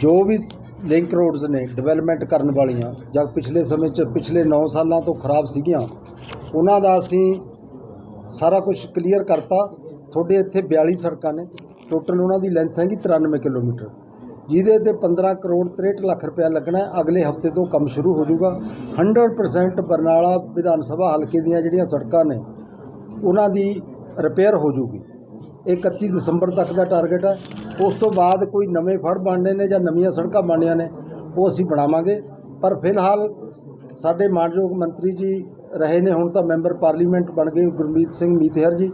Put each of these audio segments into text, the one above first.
ਜੋ ਵੀ link roads ਨੇ ਡਿਵੈਲਪਮੈਂਟ ਕਰਨ ਵਾਲੀਆਂ ਜਾਂ ਪਿਛਲੇ ਸਮੇਂ 'ਚ ਪਿਛਲੇ 9 ਸਾਲਾਂ ਤੋਂ ਖਰਾਬ ਸੀਗੀਆਂ, ਉਹਨਾਂ ਦਾ ਅਸੀਂ ਸਾਰਾ ਕੁਝ ਕਲੀਅਰ ਕਰਤਾ। ਤੁਹਾਡੇ ਇੱਥੇ 42 ਸੜਕਾਂ ਨੇ ਟੋਟਲ ਉਹਨਾਂ ਦੀ ਲੈਂਥ ਹੈਗੀ 93 ਕਿਲੋਮੀਟਰ। ਜਿਹਦੇ ਤੇ 15 ਕਰੋੜ 63 ਲੱਖ ਰੁਪਇਆ ਲੱਗਣਾ ਅਗਲੇ ਹਫ਼ਤੇ ਤੋਂ ਕੰਮ ਸ਼ੁਰੂ ਹੋ ਜਾਊਗਾ। 100% ਬਰਨਾਲਾ ਵਿਧਾਨ ਸਭਾ ਹਲਕੇ ਦੀਆਂ ਜਿਹੜੀਆਂ ਸੜਕਾਂ ਨੇ, ਉਹਨਾਂ ਦੀ ਰਿਪੇਅਰ ਹੋ ਜਾਊਗੀ। 31 ਦਸੰਬਰ ਤੱਕ ਦਾ ਟਾਰਗੇਟ ਹੈ। ਉਸ ਤੋਂ ਬਾਅਦ ਕੋਈ ਨਵੇਂ ਫੜ ਬਣਨੇ ਨੇ ਜਾਂ ਨਵੀਆਂ ਸੜਕਾਂ ਬਣਨੀਆਂ ਨੇ, ਉਹ ਅਸੀਂ ਬਣਾਵਾਂਗੇ। ਪਰ ਫਿਲਹਾਲ ਸਾਡੇ ਮਾਨਯੋਗ ਮੰਤਰੀ ਜੀ ਰਹੇ ਨੇ, ਹੁਣ ਤਾਂ ਮੈਂਬਰ ਪਾਰਲੀਮੈਂਟ ਬਣ ਗਏ ਗੁਰਮੀਤ ਸਿੰਘ ਮੀਤਹਿਰ ਜੀ।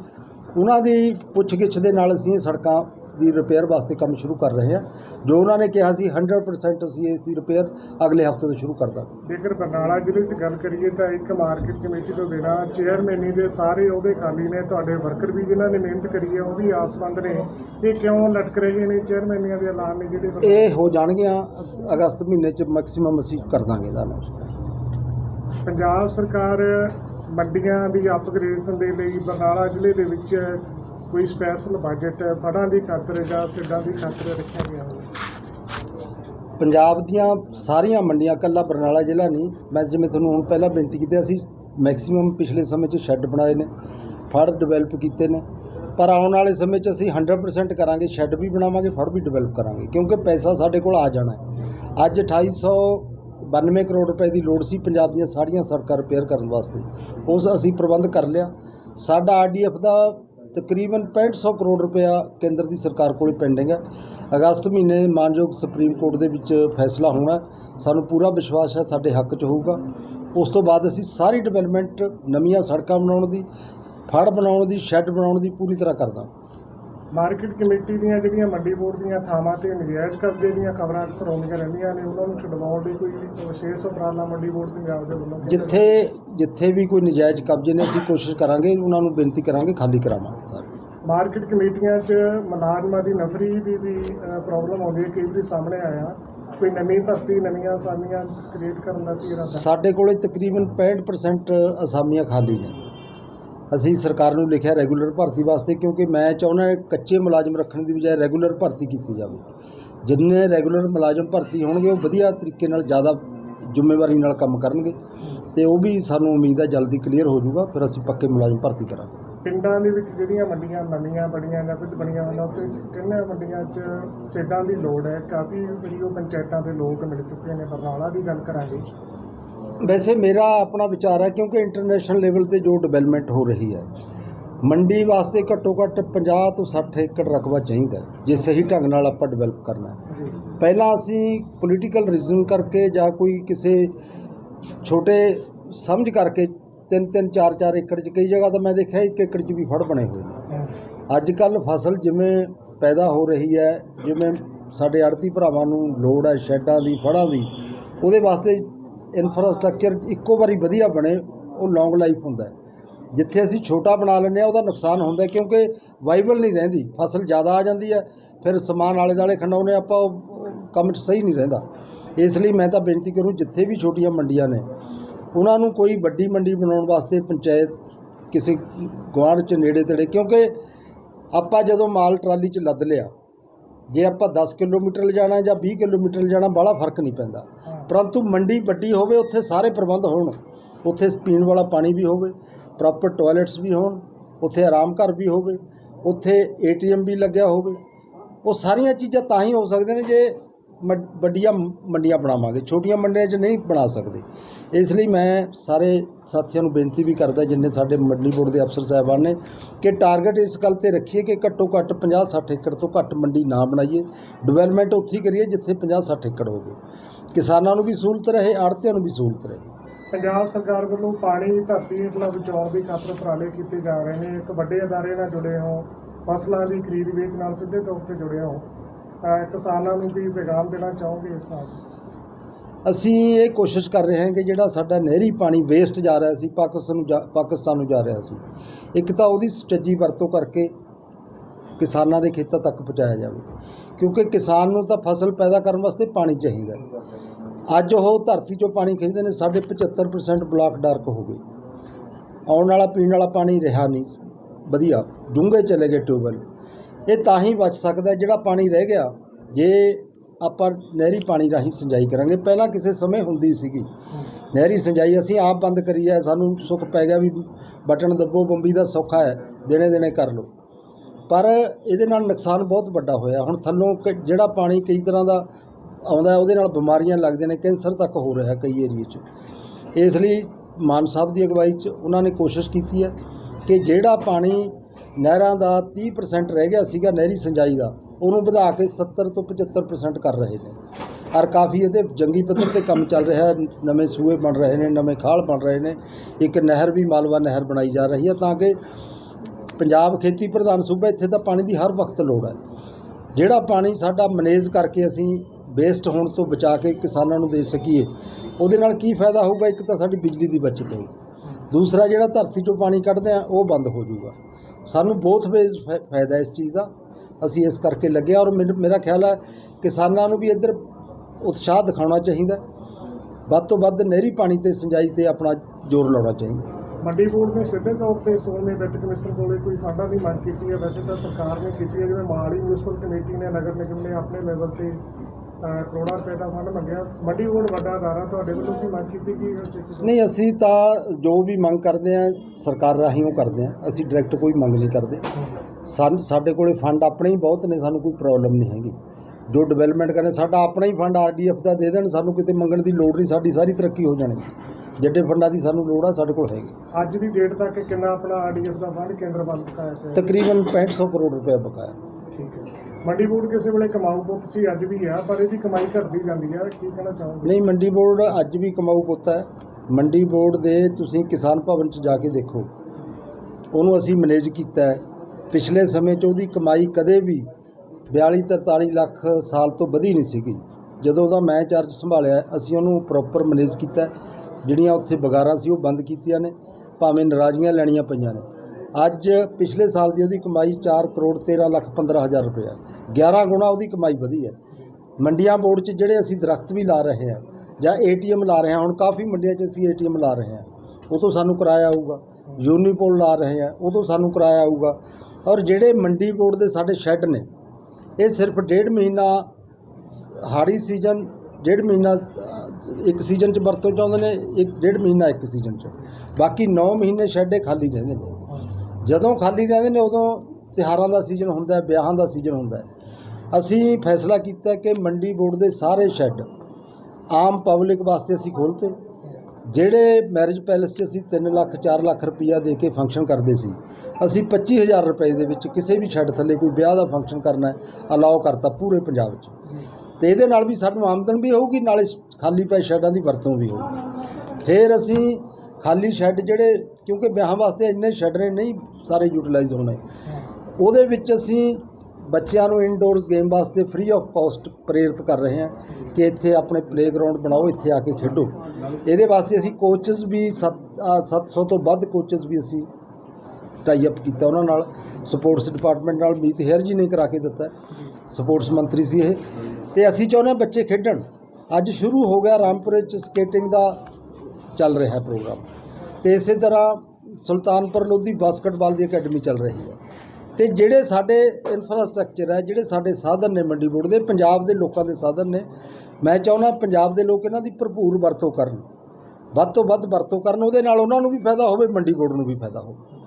ਉਹਨਾਂ ਦੀ ਪੁੱਛਗਿੱਛ ਦੇ ਨਾਲ ਅਸੀਂ ਸੜਕਾਂ ਦੀ ਰਿਪੇਅਰ ਵਾਸਤੇ ਕੰਮ ਸ਼ੁਰੂ ਕਰ ਰਹੇ ਹਾਂ। ਜੋ ਉਹਨਾਂ ਨੇ ਕਿਹਾ ਸੀ 100% ਅਸੀਂ ਇਸ ਦੀ ਰਿਪੇਅਰ ਅਗਲੇ ਹਫ਼ਤੇ ਤੋਂ ਸ਼ੁਰੂ ਕਰ ਦਾਂਗੇ। ਜੇਕਰ ਬਰਨਾਲਾ ਜ਼ਿਲ੍ਹੇ 'ਚ ਗੱਲ ਕਰੀਏ ਤਾਂ ਇੱਕ ਮਾਰਕੀਟ ਕਮੇਟੀ ਤੋਂ ਬਿਨਾਂ ਚੇਅਰਮੈਨੀ ਦੇ ਸਾਰੇ ਉਹਦੇ ਖਾਲੀ ਨੇ। ਤੁਹਾਡੇ ਵਰਕਰ ਵੀ ਜਿਨ੍ਹਾਂ ਨੇ ਮਿਹਨਤ ਕਰੀ ਹੈ ਉਹ ਵੀ ਆਸਮੰਦ ਨੇ। ਇਹ ਕਿਉਂ ਲਟਕ ਰਹੇ ਨੇ? ਚੇਅਰਮੈਨੀਆਂ ਦੇ ਐਲਾਨ ਨੇ ਜਿਹੜੇ ਇਹ ਹੋ ਜਾਣਗੀਆਂ ਅਗਸਤ ਮਹੀਨੇ ਚ ਮੈਕਸਿਮਮ ਅਸੀਂ ਕਰ ਦਾਂਗੇ ਇਹਦਾ ਪੰਜਾਬ ਸਰਕਾਰ ਮੰਡੀਆਂ ਦੀ ਅਪਗ੍ਰੇਡੇਸ਼ਨ ਦੇ ਲਈ ਬਰਨਾਲਾ ਜ਼ਿਲ੍ਹੇ ਦੇ ਵਿੱਚ ਕੋਈ ਸਪੈਸ਼ਲ ਬਜਟ ਫੜਾਂ ਦੀ ਖਾਤਰ ਜਾਂ ਸਿੱਧਾਂ ਦੀ ਖਾਤਰ ਰੱਖਿਆ ਗਿਆ ਹੋਵੇ? ਪੰਜਾਬ ਦੀਆਂ ਸਾਰੀਆਂ ਮੰਡੀਆਂ ਕੱਲਾ ਬਰਨਾਲਾ ਜ਼ਿਲ੍ਹਾ ਨਹੀਂ, ਮੈਂ ਜਿਵੇਂ ਤੁਹਾਨੂੰ ਹੁਣ ਪਹਿਲਾਂ ਬੇਨਤੀ ਕੀਤੀ ਅਸੀਂ ਮੈਕਸਿਮਮ ਪਿਛਲੇ ਸਮੇਂ 'ਚ ਸ਼ੈੱਡ ਬਣਾਏ ਨੇ, ਫੜ ਡਿਵੈਲਪ ਕੀਤੇ ਨੇ, ਪਰ ਆਉਣ ਵਾਲੇ ਸਮੇਂ 'ਚ ਅਸੀਂ 100% ਕਰਾਂਗੇ ਸ਼ੈੱਡ ਵੀ ਬਣਾਵਾਂਗੇ, ਫੜ ਵੀ ਡਿਵੈਲਪ ਕਰਾਂਗੇ, ਕਿਉਂਕਿ ਪੈਸਾ ਸਾਡੇ ਕੋਲ ਆ ਜਾਣਾ ਹੈ। ਅੱਜ 2892 ਕਰੋੜ ਰੁਪਏ ਦੀ ਲੋੜ ਸੀ ਪੰਜਾਬ ਦੀਆਂ ਸਾਰੀਆਂ ਸੜਕਾਂ ਰਿਪੇਅਰ ਕਰਨ ਵਾਸਤੇ, ਉਸ ਅਸੀਂ ਪ੍ਰਬੰਧ ਕਰ ਲਿਆ। ਸਾਡਾ ਆਰਡੀਐਫ ਦਾ ਤਕਰੀਬਨ 6500 ਕਰੋੜ ਰੁਪਇਆ ਕੇਂਦਰ ਦੀ ਸਰਕਾਰ ਕੋਲੇ ਪੈਂਡਿੰਗ ਹੈ। ਅਗਸਤ ਮਹੀਨੇ ਮਾਨਯੋਗ ਸੁਪਰੀਮ ਕੋਰਟ ਦੇ ਵਿੱਚ ਫੈਸਲਾ ਹੋਣਾ ਸਾਨੂੰ ਪੂਰਾ ਵਿਸ਼ਵਾਸ ਹੈ, ਸਾਡੇ ਹੱਕ 'ਚ ਹੋਊਗਾ। ਉਸ ਤੋਂ ਬਾਅਦ ਅਸੀਂ ਸਾਰੀ ਡਿਵੈਲਪਮੈਂਟ ਨਵੀਆਂ ਸੜਕਾਂ ਬਣਾਉਣ ਦੀ, ਫੜ ਬਣਾਉਣ ਦੀ, ਸ਼ੈੱਡ ਬਣਾਉਣ ਦੀ ਪੂਰੀ ਤਰ੍ਹਾਂ ਕਰਦਾ ਮਾਰਕੀਟ ਕਮੇਟੀ ਦੀਆਂ ਜਿਹੜੀਆਂ ਮੰਡੀ ਬੋਰਡ ਦੀਆਂ ਥਾਵਾਂ ਤੇ ਨਜਾਇਜ਼ ਕਬਜ਼ੇ ਦੀਆਂ ਖਬਰਾਂ ਅਕਸਰ ਆਉਂਦੀਆਂ ਰਹਿੰਦੀਆਂ ਨੇ ਉਹਨਾਂ ਨੂੰ ਛਡਵਾਉਣ ਲਈ ਕੋਈ ਵਿਸ਼ੇਸ਼ ਉਪਰਾਲਾ ਮੰਡੀ ਬੋਰਡ ਪੰਜਾਬ ਦੇ ਵੱਲੋਂ ਜਿੱਥੇ ਜਿੱਥੇ ਵੀ ਕੋਈ ਨਜਾਇਜ਼ ਕਬਜ਼ੇ ਨੇ ਅਸੀਂ ਕੋਸ਼ਿਸ਼ ਕਰਾਂਗੇ ਉਹਨਾਂ ਨੂੰ ਬੇਨਤੀ ਕਰਾਂਗੇ ਖਾਲੀ ਕਰਾਵਾਂਗੇ ਸਾਰੇ। ਮਾਰਕੀਟ ਕਮੇਟੀਆਂ 'ਚ ਮੁਲਾਜ਼ਮਾਂ ਦੀ ਨਫਰੀ ਦੀ ਵੀ ਪ੍ਰੋਬਲਮ ਆਉਂਦੀ ਹੈ ਕਈ ਵਾਰੀ ਸਾਹਮਣੇ ਆਇਆ। ਕੋਈ ਨਵੀਂ ਭਰਤੀ ਨਵੀਆਂ ਅਸਾਮੀਆਂ ਕ੍ਰੀਏਟ ਕਰਨ ਦਾ ਕੀ ਇਰਾਦਾ? ਸਾਡੇ ਕੋਲੇ ਤਕਰੀਬਨ 65% ਅਸਾਮੀਆਂ ਖਾਲੀ ਨੇ। ਅਸੀਂ ਸਰਕਾਰ ਨੂੰ ਲਿਖਿਆ ਰੈਗੂਲਰ ਭਰਤੀ ਵਾਸਤੇ ਕਿਉਂਕਿ ਮੈਂ ਚਾਹੁੰਦਾ ਕੱਚੇ ਮੁਲਾਜ਼ਮ ਰੱਖਣ ਦੀ ਬਜਾਏ ਰੈਗੂਲਰ ਭਰਤੀ ਕੀਤੀ ਜਾਵੇ। ਜਿੰਨੇ ਰੈਗੂਲਰ ਮੁਲਾਜ਼ਮ ਭਰਤੀ ਹੋਣਗੇ, ਉਹ ਵਧੀਆ ਤਰੀਕੇ ਨਾਲ ਜ਼ਿਆਦਾ ਜ਼ਿੰਮੇਵਾਰੀ ਨਾਲ ਕੰਮ ਕਰਨਗੇ ਤੇ ਉਹ ਵੀ ਸਾਨੂੰ ਉਮੀਦ ਹੈ ਜਲਦੀ ਕਲੀਅਰ ਹੋ ਜਾਊਗਾ, ਫਿਰ ਅਸੀਂ ਪੱਕੇ ਮੁਲਾਜ਼ਮ ਭਰਤੀ ਕਰਾਂਗੇ। ਪਿੰਡਾਂ ਦੇ ਵਿੱਚ ਜਿਹੜੀਆਂ ਮੰਡੀਆਂ, ਨਵੀਆਂ ਬਣੀਆਂ ਜਾਂ ਕੁਝ ਬਣੀਆਂ ਹੋਈਆਂ, ਉੱਥੇ ਕਿੰਨੇ ਮੰਡੀਆਂ 'ਚ ਸੇਡਾਂ ਦੀ ਲੋੜ ਹੈ? ਕਾਫੀ ਜਿਹੜੀ ਉਹ ਪੰਚਾਇਤਾਂ ਦੇ ਲੋਕ ਮਿਲ ਚੁੱਕੇ ਨੇ, ਬਰਨਾਲਾ ਦੀ ਗੱਲ ਕਰਾਂਗੇ। ਵੈਸੇ ਮੇਰਾ ਆਪਣਾ ਵਿਚਾਰ ਹੈ ਕਿਉਂਕਿ ਇੰਟਰਨੈਸ਼ਨਲ ਲੈਵਲ ਤੇ ਜੋ ਡਿਵੈਲਪਮੈਂਟ ਹੋ ਰਹੀ ਹੈ ਮੰਡੀ ਵਾਸਤੇ ਘੱਟੋ ਘੱਟ 50 ਤੋਂ 60 ਏਕੜ ਰਕਬਾ ਚਾਹੀਦਾ ਜੇ ਸਹੀ ਢੰਗ ਨਾਲ ਆਪਾਂ ਡਿਵੈਲਪ ਕਰਨਾ ਪਹਿਲਾਂ ਅਸੀਂ ਪੋਲੀਟੀਕਲ ਰੀਜ਼ਨ ਕਰਕੇ ਜਾਂ ਕੋਈ ਕਿਸੇ ਛੋਟੇ ਸਮਝ ਕਰਕੇ ਤਿੰਨ ਤਿੰਨ ਚਾਰ ਚਾਰ ਏਕੜ 'ਚ ਕਈ ਜਗ੍ਹਾ ਤਾਂ ਮੈਂ ਦੇਖਿਆ ਇੱਕ ਏਕੜ 'ਚ ਵੀ ਫੜ ਬਣੇ ਹੋਏ ਨੇ। ਅੱਜ ਕੱਲ ਫਸਲ ਜਿਵੇਂ ਪੈਦਾ ਹੋ ਰਹੀ ਹੈ ਜਿਵੇਂ ਸਾਡੇ ਆੜਤੀ ਭਰਾਵਾਂ ਨੂੰ ਲੋੜ ਹੈ ਸ਼ੈੱਡਾਂ ਦੀ ਫੜਾਂ ਦੀ ਉਹਦੇ ਵਾਸਤੇ ਇਨਫਰਾਸਟ੍ਰਕਚਰ ਇੱਕੋ ਵਾਰੀ ਵਧੀਆ ਬਣੇ, ਉਹ ਲੌਂਗ ਲਾਈਫ ਹੁੰਦਾ ਹੈ। ਜਿੱਥੇ ਅਸੀਂ ਛੋਟਾ ਬਣਾ ਲੈਂਦੇ ਆ ਉਹਦਾ ਨੁਕਸਾਨ ਹੁੰਦਾ ਕਿਉਂਕਿ ਵਾਈਬਲ ਨਹੀਂ ਰਹਿੰਦੀ, ਫਸਲ ਜ਼ਿਆਦਾ ਆ ਜਾਂਦੀ ਹੈ, ਫਿਰ ਸਮਾਨ ਆਲੇ ਦਾਲੇ ਖੰਡਾਉਨੇ ਆਪਾਂ, ਉਹ ਕੰਮ 'ਚ ਸਹੀ ਨਹੀਂ ਰਹਿੰਦਾ। ਇਸ ਲਈ ਮੈਂ ਤਾਂ ਬੇਨਤੀ ਕਰੂੰ, ਜਿੱਥੇ ਵੀ ਛੋਟੀਆਂ ਮੰਡੀਆਂ ਨੇ, ਉਹਨਾਂ ਨੂੰ ਕੋਈ ਵੱਡੀ ਮੰਡੀ ਬਣਾਉਣ ਵਾਸਤੇ ਪੰਚਾਇਤ ਕਿਸੇ ਗੁਆਂਢ 'ਚ ਨੇੜੇ ਤੇੜੇ, ਕਿਉਂਕਿ ਆਪਾਂ ਜਦੋਂ ਮਾਲ ਟਰਾਲੀ 'ਚ ਲੱਦ ਲਿਆ, ਜੇ ਆਪਾਂ 10 ਕਿਲੋਮੀਟਰ ਲਿਜਾਣਾ ਜਾਂ 20 ਕਿਲੋਮੀਟਰ ਲਿਜਾਣਾ, ਬਾਹਲਾ ਫ਼ਰਕ ਨਹੀਂ ਪੈਂਦਾ। ਪਰੰਤੂ ਮੰਡੀ ਵੱਡੀ ਹੋਵੇ, ਉੱਥੇ ਸਾਰੇ ਪ੍ਰਬੰਧ ਹੋਣ। ਉੱਥੇ ਪੀਣ ਵਾਲਾ ਪਾਣੀ ਵੀ ਹੋਵੇ ਪ੍ਰੋਪਰ ਟਾਇਲਟਸ ਵੀ ਹੋਣ, ਉੱਥੇ ਆਰਾਮ ਘਰ ਵੀ ਹੋਵੇ, ਉੱਥੇ ਏਟੀਐਮ ਵੀ ਲੱਗਿਆ ਹੋਵੇ। ਉਹ ਸਾਰੀਆਂ ਚੀਜ਼ਾਂ ਤਾਂ ਹੀ ਹੋ ਸਕਦੀਆਂ ਨੇ ਜੇ ਮ- ਵੱਡੀਆਂ ਮੰਡੀਆਂ ਬਣਾਵਾਂਗੇ। ਛੋਟੀਆਂ ਮੰਡੀਆਂ 'ਚ ਨਹੀਂ ਬਣਾ ਸਕਦੇ। ਇਸ ਲਈ ਮੈਂ ਸਾਰੇ ਸਾਥੀਆਂ ਨੂੰ ਬੇਨਤੀ ਵੀ ਕਰਦਾ, ਜਿੰਨੇ ਸਾਡੇ ਮੰਡੀ ਬੋਰਡ ਦੇ ਅਫਸਰ ਸਾਹਿਬਾਨ ਨੇ, ਕਿ ਟਾਰਗੇਟ ਇਸ ਗੱਲ ਤੇ ਰੱਖੀਏ ਕਿ ਘੱਟੋ ਘੱਟ 50-60 ਏਕੜ ਤੋਂ ਘੱਟ ਮੰਡੀ ਨਾ ਬਣਾਈਏ। ਡਿਵੈਲਪਮੈਂਟ ਉੱਥੇ ਕਰੀਏ, ਜਿੱਥੇ 50-60 ਏਕੜ ਹੋਵੇ। ਕਿਸਾਨਾਂ ਨੂੰ ਵੀ ਸਹੂਲਤ ਰਹੇ ਆੜ੍ਹਤੀਆਂ ਨੂੰ ਵੀ ਸਹੂਲਤ ਰਹੇ। ਪੰਜਾਬ ਸਰਕਾਰ ਵੱਲੋਂ ਪਾਣੀ ਧਰਤੀ ਹੇਠਲਾ ਬਚਾਉਣ ਦੀ ਖਾਤਰ ਉਪਰਾਲੇ ਕੀਤੇ ਜਾ ਰਹੇ ਨੇ। ਇੱਕ ਵੱਡੇ ਅਦਾਰੇ ਨਾਲ ਜੁੜੇ ਹੋ ਫਸਲਾਂ ਦੀ ਖਰੀਦ ਵੇਚ ਨਾਲ ਸਿੱਧੇ ਤੌਰ ਤੇ ਜੁੜੇ ਹੋ। ਕਿਸਾਨਾਂ ਨੂੰ ਵੀ ਪੈਗਾਮ ਦੇਣਾ ਚਾਹੋਗੇ ਇਸ ਨਾਲ ਅਸੀਂ ਇਹ ਕੋਸ਼ਿਸ਼ ਕਰ ਰਹੇ ਹਾਂ ਕਿ ਜਿਹੜਾ ਸਾਡਾ ਨਹਿਰੀ ਪਾਣੀ ਵੇਸਟ ਜਾ ਰਿਹਾ ਸੀ ਪਾਕਿਸਤਾਨ ਨੂੰ ਪਾਕਿਸਤਾਨ ਨੂੰ ਜਾ ਰਿਹਾ ਸੀ ਇੱਕ ਤਾਂ ਉਹਦੀ ਸੁਚੱਜੀ ਵਰਤੋਂ ਕਰਕੇ ਕਿਸਾਨਾਂ ਦੇ ਖੇਤਾਂ ਤੱਕ ਪਹੁੰਚਾਇਆ ਜਾਵੇ। ਕਿਉਂਕਿ ਕਿਸਾਨ ਨੂੰ ਤਾਂ ਫਸਲ ਪੈਦਾ ਕਰਨ ਵਾਸਤੇ ਪਾਣੀ ਚਾਹੀਦਾ। ਹੈ। ਅੱਜ ਉਹ ਧਰਤੀ 'ਚੋਂ ਪਾਣੀ ਖਿੱਚਦੇ ਨੇ, ਸਾਡੇ 75% ਬਲਾਕ ਡਾਰਕ ਹੋ ਗਏ। ਆਉਣ ਵਾਲਾ, ਪੀਣ ਵਾਲਾ ਪਾਣੀ ਰਿਹਾ ਨਹੀਂ। ਵਧੀਆ, ਡੂੰਘੇ ਚਲੇ ਗਏ ਟਿਊਬਵੈੱਲ। ਇਹ ਤਾਂ ਹੀ ਬਚ ਸਕਦਾ ਜਿਹੜਾ ਪਾਣੀ ਰਹਿ ਗਿਆ। ਜੇ ਆਪਾਂ ਨਹਿਰੀ ਪਾਣੀ ਰਾਹੀਂ ਸਿੰਜਾਈ ਕਰਾਂਗੇ, ਪਹਿਲਾਂ ਕਿਸੇ ਸਮੇਂ ਹੁੰਦੀ ਸੀਗੀ। ਨਹਿਰੀ ਸਿੰਜਾਈ ਅਸੀਂ ਆਪ ਬੰਦ ਕਰੀ ਹੈ, ਸਾਨੂੰ ਸੁੱਖ ਪੈ ਗਿਆ ਵੀ ਬਟਨ ਦੱਬੋ, ਬੰਬੀ ਦਾ ਸੌਖਾ ਹੈ, ਦੇਣੇ ਦੇਣੇ ਕਰ ਲਓ। ਪਰ ਇਹਦੇ ਨਾਲ ਨੁਕਸਾਨ ਬਹੁਤ ਵੱਡਾ ਹੋਇਆ। ਹੁਣ ਥੱਲੋਂ ਕ- ਜਿਹੜਾ ਪਾਣੀ ਕਈ ਤਰ੍ਹਾਂ ਦਾ ਆਉਂਦਾ ਉਹਦੇ ਨਾਲ ਬਿਮਾਰੀਆਂ ਲੱਗਦੀਆਂ ਨੇ, ਕੈਂਸਰ ਤੱਕ ਹੋ ਰਿਹਾ ਕਈ ਏਰੀਏ 'ਚ। ਇਸ ਲਈ ਮਾਨ ਸਾਹਿਬ ਦੀ ਅਗਵਾਈ 'ਚ ਉਹਨਾਂ ਨੇ ਕੋਸ਼ਿਸ਼ ਕੀਤੀ ਹੈ ਕਿ ਜਿਹੜਾ ਪਾਣੀ ਨਹਿਰਾਂ ਦਾ 30% ਰਹਿ ਗਿਆ ਸੀਗਾ ਨਹਿਰੀ ਸਿੰਜਾਈ ਦਾ, ਉਹਨੂੰ ਵਧਾ ਕੇ 70 ਤੋਂ 75% ਕਰ ਰਹੇ ਨੇ। ਔਰ ਕਾਫੀ ਇਹਦੇ ਜੰਗੀ ਪੱਧਰ ਤੇ ਕੰਮ ਚੱਲ ਰਿਹਾ ਹੈ, ਨਵੇਂ ਸੂਏ ਬਣ ਰਹੇ ਨੇ, ਨਵੇਂ ਖਾਲ ਬਣ ਰਹੇ ਨੇ, ਇੱਕ ਨਹਿਰ ਵੀ ਮਾਲਵਾ ਨਹਿਰ ਬਣਾਈ ਜਾ ਰਹੀ ਹੈ ਤਾਂ ਕਿ ਪੰਜਾਬ ਖੇਤੀ ਪ੍ਰਧਾਨ ਸੂਬਾ ਇੱਥੇ ਤਾਂ ਪਾਣੀ ਦੀ ਹਰ ਵਕਤ ਲੋੜ ਹੈ। ਜਿਹੜਾ ਪਾਣੀ ਸਾਡਾ ਮੈਨੇਜ ਕਰਕੇ ਅਸੀਂ ਵੇਸਟ ਹੋਣ ਤੋਂ ਬਚਾ ਕੇ ਕਿਸਾਨਾਂ ਨੂੰ ਦੇ ਸਕੀਏ, ਉਹਦੇ ਨਾਲ ਕੀ ਫਾਇਦਾ ਹੋਊਗਾ? ਇੱਕ ਤਾਂ ਸਾਡੀ ਬਿਜਲੀ ਦੀ ਬਚਤ ਹੋਊ। ਦੂਸਰਾ ਜਿਹੜਾ ਧਰਤੀ 'ਚੋਂ ਪਾਣੀ ਕੱਢਦੇ ਆ, ਉਹ ਬੰਦ ਹੋ ਜਾਊਗਾ। ਸਾਨੂੰ ਬਹੁਤ ਵੇਜ਼ ਫਾਇਦਾ ਇਸ ਚੀਜ਼ ਦਾ। ਅਸੀਂ ਇਸ ਕਰਕੇ ਲੱਗੇ ਹਾਂ ਔਰ ਮੈਨੂੰ- ਮੇਰਾ ਖਿਆਲ ਹੈ ਕਿਸਾਨਾਂ ਨੂੰ ਵੀ ਇੱਧਰ ਉਤਸ਼ਾਹ ਦਿਖਾਉਣਾ ਚਾਹੀਦਾ ਵੱਧ ਤੋਂ ਵੱਧ ਨਹਿਰੀ ਪਾਣੀ ਤੇ ਸਿੰਜਾਈ ਤੇ ਆਪਣਾ ਜ਼ੋਰ ਲਾਉਣਾ ਚਾਹੀਦਾ ਮੰਡੀ ਬੋਰਡ ਨੇ ਸਿੱਧੇ ਤੌਰ ਤੇ ਸੋਨੇ ਡਿਪਟੀ ਕਮਿਸ਼ਨਰ ਕੋਲੇ ਕੋਈ ਸਾਡਾ ਵੀ ਮੰਗ ਕੀਤੀ ਹੈ। ਵੈਸੇ ਤਾਂ ਸਰਕਾਰ ਨੇ ਕੀਤੀ ਹੈ, ਜਿਵੇਂ ਮਾਲੀ ਮਿਊਨਿਸਪਲ ਕਮੇਟੀ ਨੇ, ਨਗਰ ਨਿਗਮ ਨੇ ਆਪਣੇ ਲੈਵਲ ਤੇ ਕਰੋੜਾਂ ਰੁਪਏ ਦਾ ਫੰਡ ਮੰਗਿਆ। ਮੰਡੀ ਬੋਰਡ ਵੱਡਾ ਅਦਾਰਾ ਤੁਹਾਡੇ ਵੱਲੋਂ ਕੀ ਮੰਗ ਕੀਤੀ ਗਈ ਹੈ ਕਿਸੇ ਨਹੀਂ ਅਸੀਂ ਤਾਂ ਜੋ ਵੀ ਮੰਗ ਕਰਦੇ ਆ ਸਰਕਾਰ ਰਾਹੀਂ ਉਹ ਕਰਦੇ ਆ ਅਸੀਂ ਡਾਇਰੈਕਟ ਕੋਈ ਮੰਗ ਨਹੀਂ ਕਰਦੇ। ਸਾਡੇ ਕੋਲੇ ਫੰਡ ਆਪਣੇ ਹੀ ਬਹੁਤ ਨੇ ਸਾਨੂੰ ਕੋਈ ਪ੍ਰੋਬਲਮ ਨਹੀਂ ਹੈਗੀ। ਜੋ ਡਿਵੈਲਪਮੈਂਟ ਕਰਨੇ ਸਾਡਾ ਆਪਣਾ ਹੀ ਫੰਡ ਆਰਡੀਐਫ ਦਾ ਦੇ ਦੇਣ ਸਾਨੂੰ ਕਿਤੇ ਮੰਗਣ ਦੀ ਲੋੜ ਨਹੀਂ ਸਾਡੀ ਸਾਰੀ ਤਰੱਕੀ ਹੋ ਜਾਣੀ। ਜਿੱਡੇ ਫੰਡਾਂ ਦੀ ਸਾਨੂੰ ਲੋੜ ਆ ਸਾਡੇ ਕੋਲ ਹੈਗੀ। ਅੱਜ ਦੀ ਡੇਟ ਤੱਕ ਕਿੰਨਾ ਆਪਣਾ ਆਰਡੀਐਫ ਦਾ ਫੰਡ ਕੇਂਦਰ ਵੱਲ ਬਕਾਇਆ ਹੈ? ਤਕਰੀਬਨ 6500 ਕਰੋੜ ਰੁਪਏ ਬਕਾਇਆ। ਮੰਡੀ ਬੋਰਡ ਕਿਸੇ ਵੇਲੇ ਕਮਾਊ ਪੁੱਤ ਸੀ, ਅੱਜ ਵੀ ਆ, ਪਰ ਇਹਦੀ ਕਮਾਈ ਘਟਦੀ ਜਾਂਦੀ ਹੈ ਕੀ ਕਹਿਣਾ ਚਾਹੋਗੇ? ਨਹੀਂ, ਮੰਡੀ ਬੋਰਡ ਅੱਜ ਵੀ ਕਮਾਊ ਪੁੱਤ ਹੈ। ਮੰਡੀ ਬੋਰਡ ਦੇ ਤੁਸੀਂ ਕਿਸਾਨ ਭਵਨ 'ਚ ਜਾ ਕੇ ਦੇਖੋ। ਉਹਨੂੰ ਅਸੀਂ ਮੈਨੇਜ ਕੀਤਾ ਹੈ। ਪਿਛਲੇ ਸਮੇਂ 'ਚ ਉਹਦੀ ਕਮਾਈ ਕਦੇ ਵੀ 42 43 ਲੱਖ ਸਾਲ ਤੋਂ ਵਧੀ ਨਹੀਂ ਸੀਗੀ। ਜਦੋਂ ਦਾ ਮੈਂ ਚਾਰਜ ਸੰਭਾਲਿਆ, ਅਸੀਂ ਉਹਨੂੰ ਪ੍ਰੋਪਰ ਮੈਨੇਜ ਕੀਤਾ ਜਿਹੜੀਆਂ ਉੱਥੇ ਬਗਾਰਾਂ ਸੀ, ਉਹ ਬੰਦ ਕੀਤੀਆਂ ਨੇ। ਭਾਵੇਂ ਨਾਰਾਜ਼ੀਆਂ ਲੈਣੀਆਂ ਪਈਆਂ ਨੇ। ਅੱਜ ਪਿਛਲੇ ਸਾਲ ਦੀ ਉਹਦੀ ਕਮਾਈ 4 ਕਰੋੜ 13 ਲੱਖ 15 ਹਜ਼ਾਰ ਰੁਪਏ ਹੈ। 11 ਗੁਣਾ ਉਹਦੀ ਕਮਾਈ ਵਧੀ ਹੈ। ਮੰਡੀਆਂ ਬੋਰਡ 'ਚ ਜਿਹੜੇ ਅਸੀਂ ਦਰਖਤ ਵੀ ਲਾ ਰਹੇ ਹਾਂ ਜਾਂ ਏਟੀਐਮ ਲਾ ਰਹੇ ਹਾਂ, ਹੁਣ ਕਾਫੀ ਮੰਡੀਆਂ 'ਚ ਅਸੀਂ ਏਟੀਐਮ ਲਾ ਰਹੇ ਹਾਂ। ਉਹ ਤੋਂ ਸਾਨੂੰ ਕਿਰਾਇਆ ਆਊਗਾ। ਯੂਨੀਪੋਲ ਲਾ ਰਹੇ ਹਾਂ, ਉਹ ਤੋਂ ਸਾਨੂੰ ਕਿਰਾਇਆ ਆਊਗਾ। ਔਰ ਜਿਹੜੇ ਮੰਡੀ ਬੋਰਡ ਦੇ ਸਾਡੇ ਸ਼ੈੱਡ ਨੇ, ਇਹ ਸਿਰਫ ਡੇਢ ਮਹੀਨਾ ਹਾੜੀ ਸੀਜ਼ਨ, ਡੇਢ ਮਹੀਨਾ ਇੱਕ ਸੀਜ਼ਨ 'ਚ ਵਰਤੋਂ ਚਾਹੁੰਦੇ ਨੇ, ਇੱਕ ਡੇਢ ਮਹੀਨਾ ਇੱਕ ਸੀਜ਼ਨ 'ਚ। ਬਾਕੀ 9 ਮਹੀਨੇ ਸ਼ੈੱਡ ਇਹ ਖਾਲੀ ਰਹਿੰਦੇ ਨੇ। ਜਦੋਂ ਖਾਲੀ ਰਹਿੰਦੇ ਨੇ, ਉਦੋਂ ਤਿਉਹਾਰਾਂ ਦਾ ਸੀਜ਼ਨ ਹੁੰਦਾ ਵਿਆਹਾਂ ਦਾ ਸੀਜ਼ਨ ਹੁੰਦਾ ਅਸੀਂ ਫੈਸਲਾ ਕੀਤਾ ਕਿ ਮੰਡੀ ਬੋਰਡ ਦੇ ਸਾਰੇ ਸ਼ੈੱਡ ਆਮ ਪਬਲਿਕ ਵਾਸਤੇ ਅਸੀਂ ਖੋਲ੍ਹਤੇ। ਜਿਹੜੇ ਮੈਰਿਜ ਪੈਲੇਸ 'ਚ ਅਸੀਂ 3 ਲੱਖ 4 ਲੱਖ ਰੁਪਈਆ ਦੇ ਕੇ ਫੰਕਸ਼ਨ ਕਰਦੇ ਸੀ, ਅਸੀਂ 25000 ਰੁਪਏ ਦੇ ਵਿੱਚ ਕਿਸੇ ਵੀ ਸ਼ੈੱਡ ਥੱਲੇ ਕੋਈ ਵਿਆਹ ਦਾ ਫੰਕਸ਼ਨ ਕਰਨਾ ਹੈ ਅਲਾਓ ਕਰਤਾ ਪੂਰੇ ਪੰਜਾਬ 'ਚ। ਤੇ ਇਹਦੇ ਨਾਲ ਵੀ ਸਾਨੂੰ ਆਮਦਨ ਵੀ ਹੋਊਗੀ, ਨਾਲੇ ਖਾਲੀ ਪਏ ਸ਼ੈੱਡਾਂ ਦੀ ਵਰਤੋਂ ਵੀ ਹੋਊਗੀ। ਫਿਰ ਅਸੀਂ ਖਾਲੀ ਸ਼ੈੱਡ ਜਿਹੜੇ, ਕਿਉਂਕਿ ਵਿਆਹਾਂ ਵਾਸਤੇ ਇੰਨੇ ਸ਼ੈੱਡ ਨੇ, ਨਹੀਂ ਸਾਰੇ ਯੂਟਿਲਾਈਜ਼ ਹੋਣੇ। ਉਹਦੇ ਵਿੱਚ ਅਸੀਂ ਬੱਚਿਆਂ ਨੂੰ ਇਨਡੋਰਸ ਗੇਮ ਵਾਸਤੇ ਫ੍ਰੀ ਆਫ ਕਾਸਟ ਪ੍ਰੇਰਿਤ ਕਰ ਰਹੇ ਹਾਂ ਕਿ ਇੱਥੇ ਆਪਣੇ ਪਲੇਗਰਾਉਂਡ ਬਣਾਓ, ਇੱਥੇ ਆ ਕੇ ਖੇਡੋ। ਇਹਦੇ ਵਾਸਤੇ ਅਸੀਂ ਕੋਚਸ ਵੀ 700 ਤੋਂ ਵੱਧ ਕੋਚਸ ਵੀ ਅਸੀਂ ਟਾਈ ਅਪ ਕੀਤਾ ਉਹਨਾਂ ਨਾਲ। ਸਪੋਰਟਸ ਡਿਪਾਰਟਮੈਂਟ ਨਾਲ ਮੀਤ ਹੈਰ ਜੀ ਨੇ ਕਰਾ ਕੇ ਦਿੱਤਾ। ਸਪੋਰਟਸ ਮੰਤਰੀ ਸੀ ਇਹ। ਤੇ ਅਸੀਂ ਚਾਹੁੰਦੇ ਹਾਂ ਬੱਚੇ ਖੇਡਣ। ਅੱਜ ਸ਼ੁਰੂ ਹੋ ਗਿਆ ਰਾਮਪੁਰੇ ਚ ਸਕੇਟਿੰਗ ਦਾ ਚੱਲ ਰਿਹਾ ਪ੍ਰੋਗਰਾਮ ਤੇ ਇਸੇ ਤਰ੍ਹਾਂ ਸੁਲਤਾਨਪੁਰ ਲੋਧੀ ਬਾਸਕਟਬਾਲ ਦੀ ਅਕੈਡਮੀ ਚੱਲ ਰਹੀ ਹੈ। ਤੇ ਜਿਹੜੇ ਸਾਡੇ ਇਨਫਰਾਸਟ੍ਰਕਚਰ ਹੈ ਜਿਹੜੇ ਸਾਡੇ ਸਾਧਨ ਨੇ ਮੰਡੀ ਬੋਰਡ ਦੇ, ਪੰਜਾਬ ਦੇ ਲੋਕਾਂ ਦੇ ਸਾਧਨ ਨੇ, ਮੈਂ ਚਾਹੁੰਦਾ ਪੰਜਾਬ ਦੇ ਲੋਕ ਇਹਨਾਂ ਦੀ ਭਰਪੂਰ ਵਰਤੋਂ ਕਰਨ। ਵੱਧ ਤੋਂ ਵੱਧ ਵਰਤੋਂ ਕਰਨ, ਉਹਦੇ ਨਾਲ ਉਹਨਾਂ ਨੂੰ ਵੀ ਫਾਇਦਾ ਹੋਵੇ, ਮੰਡੀ ਬੋਰਡ ਨੂੰ ਵੀ ਫਾਇਦਾ ਹੋਵੇ।